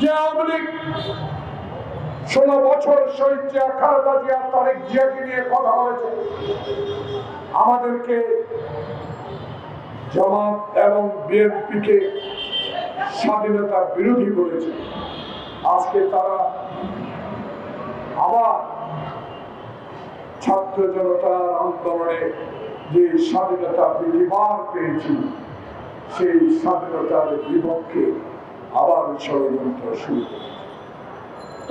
যে আওয়ামী ষোলো বছর শহীদ জিয়া খালেদা জিয়া, তারেক জিয়াকে নিয়ে কথা বলেছে। আমাদেরকে জামাত এবং বিএনপিকে স্বাধীনতা বিরোধী বলেছে। আজকে তারা আবার ছাত্র জনতার আন্দোলনে যে স্বাধীনতা বিধিবার পেয়েছি সেই স্বাধীনতার বিপক্ষে আবার ষড়যন্ত্র শুরু করেছে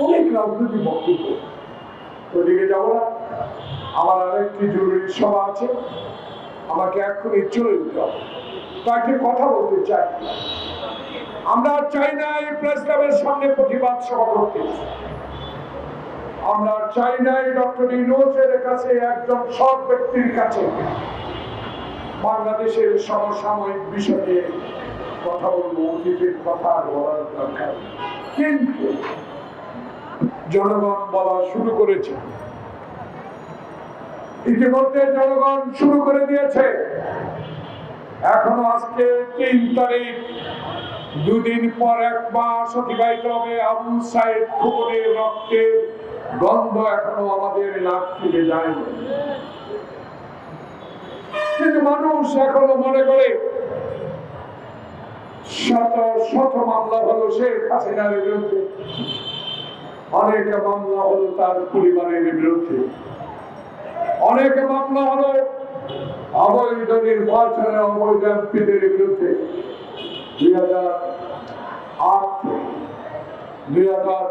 অনেক রাজনৈতিক বক্তব্য। ওদিকে যাব না। আমার আরেকটি জরুরি সভা আছে। আমাকে এক্ষুনি চলে যেতে হবে। তাকে কথা বলতে চাই। আমরা চাই না এই প্রেস ক্লাবের সামনে প্রতিবাদ সভা করতে। আমরা চাই না এই ডক্টর ইনোজের কাছে একজন সৎ ব্যক্তির কাছে। বাংলাদেশের সমসাময়িক বিষয় কথা বলব অতীতের কথা বলার দরকার। কিন্তু জনগণ বলা শুরু করেছে। ইতিমধ্যে জনগণ শুরু করে দিয়েছে। এখনও আজকে তিন তারিখ। দুদিন পর এক মাস অতিবাহিত হবে আবু খুবরের রক্তের গন্ধ এখনও আমাদের নাক থেকে যায়নি। কিন্তু মানুষ এখনও মনে করে শত শত মামলা হলো শেখ হাসিনার বিরুদ্ধে। অনেক মামলা হলো তার পরিবারের বিরুদ্ধে। অনেক মামলা হলো অবৈধ নির্বাচনে অবৈধ এমপিদের বিরুদ্ধে। দুই হাজার আট, দুই হাজার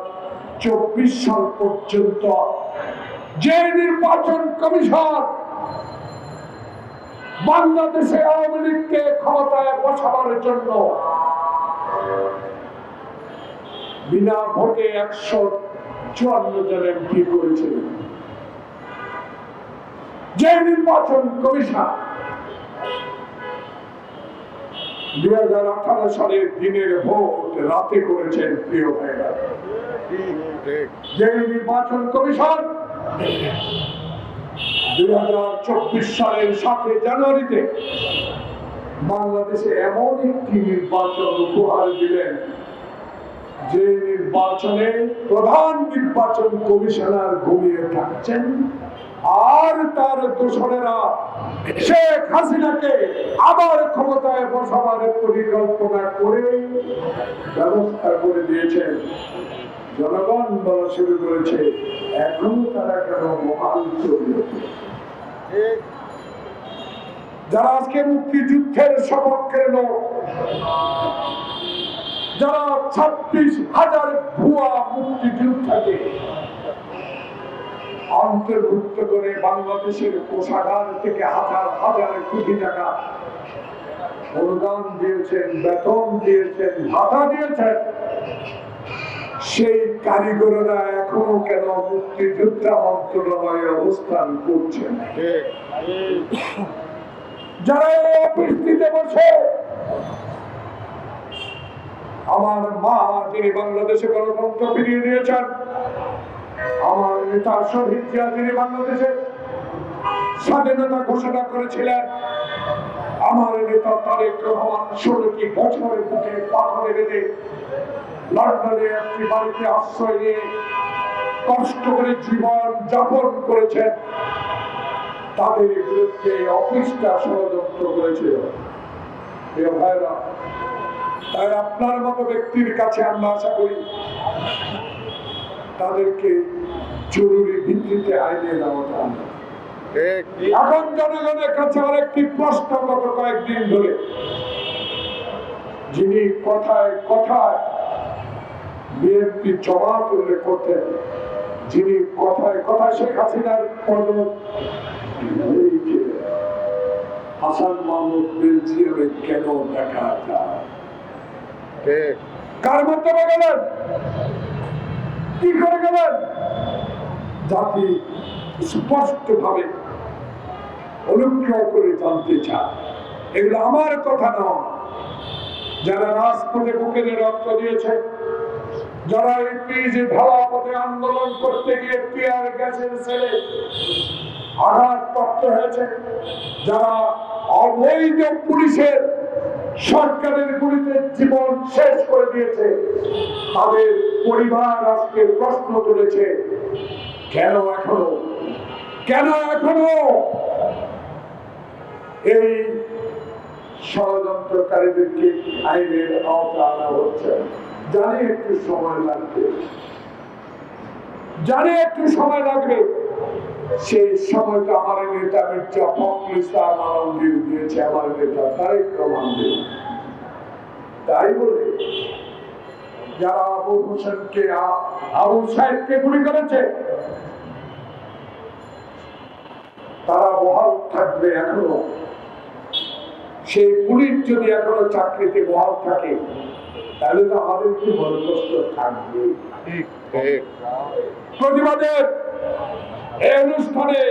চব্বিশ সাল পর্যন্ত যে নির্বাচন কমিশন বাংলাদেশে আওয়ামী লীগকে ক্ষমতায় বসাবার জন্য বিনা ভোটে একশো চুয়ান্ন জন এমপি করেছিলেন যে নির্বাচন কমিশন দুই হাজার আঠারো সালের দিনের ভোট রাতে করেছেন প্রিয় ভাইরা যে নির্বাচন কমিশন চব্বিশ সালের সাতই জানুয়ারিতে বাংলাদেশে এমন একটি নির্বাচন উপহার দিলেন যে নির্বাচনে প্রধান নির্বাচন কমিশনার ঘুমিয়ে থাকছেন আর তার দোষরেরা শেখ হাসিনাকে আবার ক্ষমতায় বসাবার পরিকল্পনা করে ব্যবস্থা করে দিয়েছেন জনগণ বলা শুরু করেছে, এখন তারা কেন মহান হচ্ছে? যারা আজকে মুক্তিযুদ্ধের সপক্ষের লোক যারা ছাব্বিশ হাজার ভুয়া মুক্তিযোদ্ধাকে অন্তর্ভুক্ত করে বাংলাদেশের কোষাগার থেকে হাজার হাজার কোটি টাকা অনুদান দিয়েছেন, বেতন দিয়েছেন, ভাতা দিয়েছেন, সেই কারিগররা এখনও কেন মুক্তিযোদ্ধা মন্ত্রণালয়ে অবস্থান করছেন স্বাধীনতা ঘোষণা করেছিলেন, আমার নেতা তারেক রহমান বছরের বুকে পাথরে বেঁধে লন্ডনে একটি বাড়িতে আশ্রয় নিয়ে কষ্ট করে জীবন যাপন করেছেন, তাদের বিরুদ্ধে অফিসটা ষড়যন্ত্র ভাইরা তাই আপনার মতো ব্যক্তির কাছে আমরা আশা করি, তাদেরকে জরুরি ভিত্তিতে আইনে নেওয়াটা এখন জনগণের কাছে আরেকটি প্রশ্ন গত কয়েকদিন ধরে। যিনি কথায় কথায় বিএনপি জমা করলে করতেন যিনি কথায় কথায় শেখ হাসিনার হাসান মাহমুদ বেলজিয়ামে কেন দেখা যায়? কার মাধ্যমে গেলেন? কি করে গেলেন? জাতি স্পষ্ট ভাবে অনুগ্রহ করে জানতে চায়। এগুলো আমার কথা নয়। যারা রাজপথে বুকের রক্ত দিয়েছে যারা এই পেজে পথে আন্দোলন করতে গিয়ে টিয়ার গ্যাসের ছেলে আঘাত প্রাপ্ত হয়েছে, যারা অবৈধ পুলিশের সরকারের গুলিতে জীবন শেষ করে দিয়েছে, তাদের পরিবার আজকে প্রশ্ন তুলেছে, কেন এখনও? কেন এখনও? এই ষড়যন্ত্রকারীদেরকে আইনের আওতা আনা হচ্ছে জানি একটু সময় লাগবে। জানি একটু সময় লাগবে। সেই সময়টা আমার নেতা মির্জা ফখরুল ইসলাম দিয়েছে, আমার নেতা তারেক রহমান। তাই বলে যারা আবু হোসেনকে, আবু সাহেবকে গুলি করেছে, তারা বহাল থাকবে এখনও। সেই পুলিশ যদি এখনও চাকরিতে বহাল থাকে তাহলে তো আমাদের একটু বরদস্ত থাকবে? প্রতিবাদের এই অনুষ্ঠানে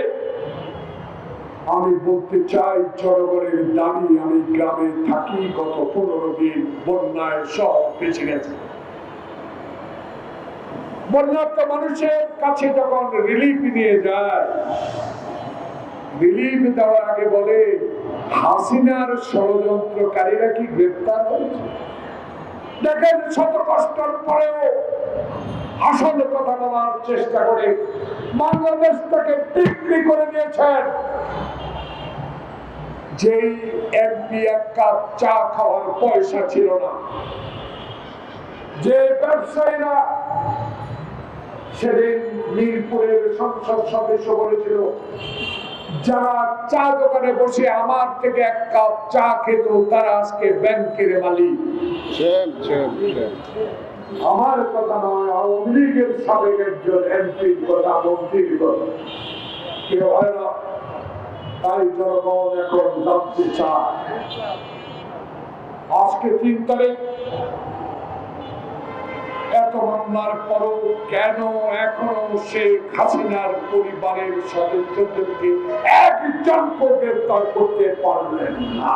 আমি বলতে চাই জনগণের দাবি আমি গ্রামে থাকি গত পনেরো দিন বন্যায় সব বেঁচে গেছে। বন্যার্থ মানুষের কাছে যখন রিলিফ নিয়ে যায় রিলিফ দেওয়ার আগে বলে হাসিনার ষড়যন্ত্রকারীরা কি গ্রেপ্তার হয়েছে? দেখেন শত কষ্টের পরেও আসল কথা বলার চেষ্টা করে বাংলাদেশটাকে বিক্রি করে দিয়েছেন। যেই এমপি এক কাপ চা খাওয়ার পয়সা ছিল না। যে ব্যবসায়ীরা সেদিন মিরপুরের সংসদ সদস্য বলেছিল যারা চা দোকানে বসে আমার থেকে এক কাপ চা খেত তারা আজকে ব্যাংকের মালিক. আমার কথা নয় আওয়ামী লীগের সাবেক একজন এমপির কথা মন্ত্রীর কথা। কেউ হয় না তাই জনগণ এখন জানতে চায়। আজকে তিন তারিখ এত মামলার পরও কেন এখনও শেখ হাসিনার পরিবারের সদস্যদেরকে একজনকে গ্রেপ্তার করতে পারলেন না?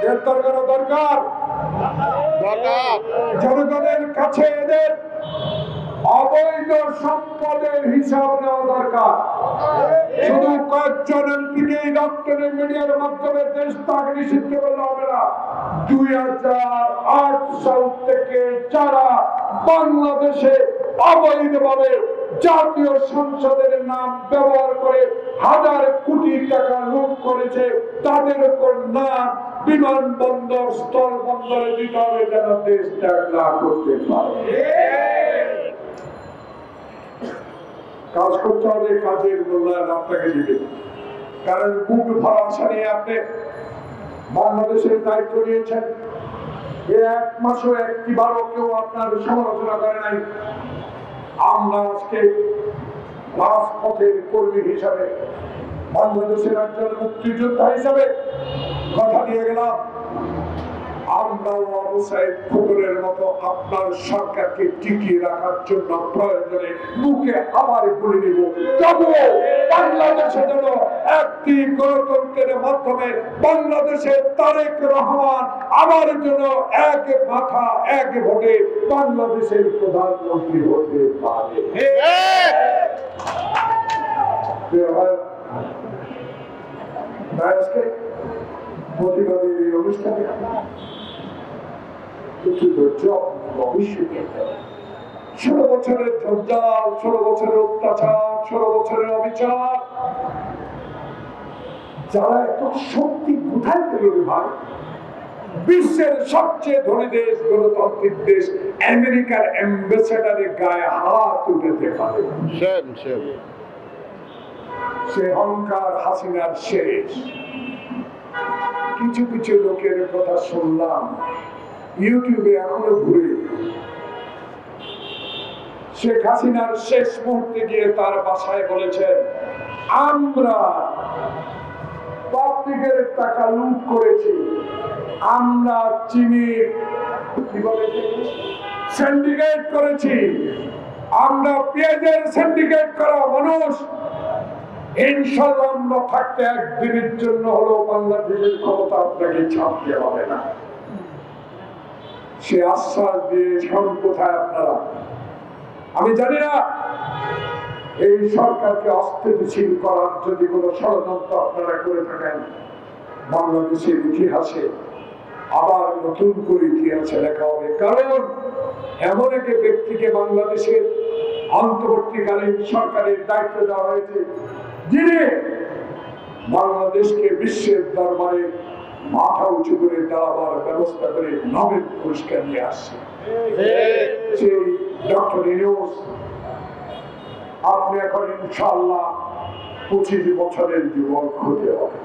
গ্রেপ্তার করা দরকার। জনগণের কাছে এদের অবৈধ সম্পদের হিসাব নেওয়া দরকার। শুধু কয়েকজন এমপিকে এই মিডিয়ার মাধ্যমে দেশ তাকে নিষিদ্ধ করলে হবে না। দুই হাজার আট সাল থেকে যারা বাংলাদেশে অবৈধভাবে জাতীয় সংসদের নাম ব্যবহার করে হাজার কোটি টাকা লুট করেছে, তাদের উপর নাম বিমানবন্দর স্থল বন্দরে দিতে হবে যেন দেশ ত্যাগ না করতে পারে। কাজ করতে হবে কাজের মূল্যায়ন আপনাকে দিবে। কারণ বুক ভরা আশা নিয়ে আপনি বাংলাদেশের দায়িত্ব নিয়েছেন। এ এক মাসও একটি বারও কেউ আপনার সমালোচনা করে নাই। আমরা আজকে রাজপথের কর্মী হিসাবে বাংলাদেশের একজন মুক্তিযোদ্ধা হিসাবে কথা দিয়ে গেলাম। আমরাও আবু সাহেব খবরের মতো আপনার সরকারকে টিকিয়ে রাখার জন্য প্রয়োজনে মুখে আবার বলে দিব তবুও বাংলাদেশে যেন একটি গণতন্ত্রের মাধ্যমে বাংলাদেশে তারেক রহমান আমার জন্য এক মাথা, এক ভোটে বাংলাদেশের প্রধানমন্ত্রী হতে পারে। প্রতিবাদের এই অনুষ্ঠানে একটু ধৈর্য ভবিষ্যতে ষোলো বছরের জঞ্জাল ষোলো বছরের অত্যাচার ষোলো বছরের অবিচার। যারা এত শক্তি কোথায় পেল ভাই? বিশ্বের সবচেয়ে ধনী দেশ গণতান্ত্রিক দেশ আমেরিকার অ্যাম্বাসেডারের গায়ে হাত উঠাতে পারে. সে অহংকার হাসিনার শেষ। কিছু কিছু লোকের কথা শুনলাম। ইউটিউবে এখনও ঘুরে। শেখ হাসিনার শেষ মুহূর্তে গিয়ে তার বাসায় বলেছেন আমরা পাবলিকের টাকা লুট করেছি। আমরা চিনির কি বলে সিন্ডিকেট করেছি। আমরা পেঁয়াজের সিন্ডিকেট করা মানুষ। ইনশাল্লাহ আমরা থাকতে একদিনের জন্য হলো বাংলাদেশের ক্ষমতা আপনাকে ছাপতে হবে না। সে আশ্বাস দিয়ে কোথায় আপনারা? আমি জানি না, এই সরকারকে অস্থিতিশীল করার যদি কোনো ষড়যন্ত্র আপনারা করে থাকেন, বাংলাদেশের ইতিহাসে আবার নতুন করে ইতিহাসে লেখা হবে। কারণ এমন এক ব্যক্তিকে বাংলাদেশের অন্তর্বর্তীকালীন সরকারের দায়িত্ব দেওয়া হয়েছে, যিনি বাংলাদেশকে বিশ্বের দরবারে মাথা উঁচু করে দাঁড়াবার ব্যবস্থা করে নোবেল পুরস্কার নিয়ে আসছে। সেই ডক্টর ইউনুস আপনি এখন ইনশাল্লাহ পঁচিশ বছরের যুবক হতে হবে।